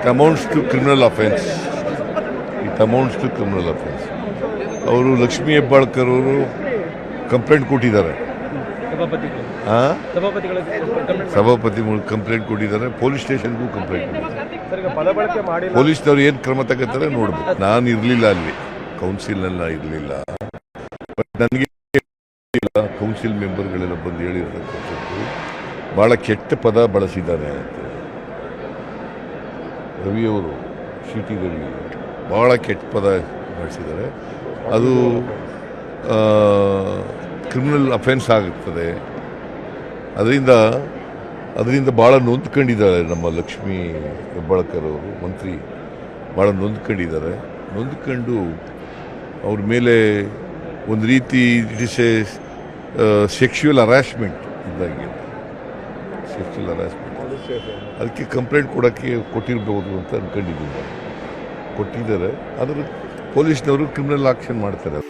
It amounts to criminal offence it amounts to criminal offence ಅವರು ಲಕ್ಷ್ಮೀ ಹೆಬ್ಬಾಳ್ಕರ್ ಅವರು complaint ಕೊಟ್ಟಿದ್ದಾರೆ. ಹಾಂ ಸಭಾಪತಿ ಸಭಾಪತಿ ಕಂಪ್ಲೇಂಟ್ ಕೊಟ್ಟಿದ್ದಾರೆ. ಪೊಲೀಸ್ ಸ್ಟೇಷನ್ಗೂ ಕಂಪ್ಲೇಂಟ್ ಕೊಟ್ಟಿದ್ದಾರೆ. ಪೊಲೀಸ್ನವ್ರು ಏನು ಕ್ರಮ ತಗೋತಾರೆ ನೋಡ್ಬೇಕು. ನಾನು ಇರಲಿಲ್ಲ ಅಲ್ಲಿ. ಕೌನ್ಸಿಲ್ನೆಲ್ಲ ಇರಲಿಲ್ಲ. ಬಟ್ ನನಗೆ ಕೌನ್ಸಿಲ್ ಮೆಂಬರ್ಗಳೆಲ್ಲ ಬಂದು ಹೇಳಿರ್ತಕ್ಕಂಥದ್ದು ಭಾಳ ಕೆಟ್ಟ ಪದ ಬಳಸಿದ್ದಾರೆ ಅಂತ. ರವಿಯವರು ಸಿ ಟಿ ರವಿ ಭಾಳ ಕೆಟ್ಟ ಪದ ಬಳಸಿದ್ದಾರೆ. ಅದು ಕ್ರಿಮಿನಲ್ ಅಫೆನ್ಸ್ ಆಗುತ್ತದೆ. ಅದರಿಂದ ಅದರಿಂದ ಭಾಳ ನೊಂದ್ಕೊಂಡಿದ್ದಾರೆ ನಮ್ಮ ಲಕ್ಷ್ಮೀ ಹೆಬ್ಬಾಳ್ಕರ್ ಅವರು, ಮಂತ್ರಿ. ಭಾಳ ನೊಂದ್ಕೊಂಡಿದ್ದಾರೆ. ನೊಂದ್ಕೊಂಡು ಅವ್ರ ಮೇಲೆ ಒಂದು ರೀತಿ, it is a sexual harassment ಇದ್ದಾಗೆ. ಸೆಕ್ಷುವಲ್ ಹರಾಸ್ಮೆಂಟ್ ಅದಕ್ಕೆ ಕಂಪ್ಲೇಂಟ್ ಕೊಡೋಕ್ಕೆ ಕೊಟ್ಟಿರ್ಬೋದು ಅಂತ ಅಂದ್ಕೊಂಡಿದ್ದೀನಿ ಕೊಟ್ಟಿದ್ದಾರೆ. ಆದರೆ ಪೊಲೀಸ್ನವರು ಕ್ರಿಮಿನಲ್ ಆಕ್ಷನ್ ಮಾಡ್ತಾರೆ.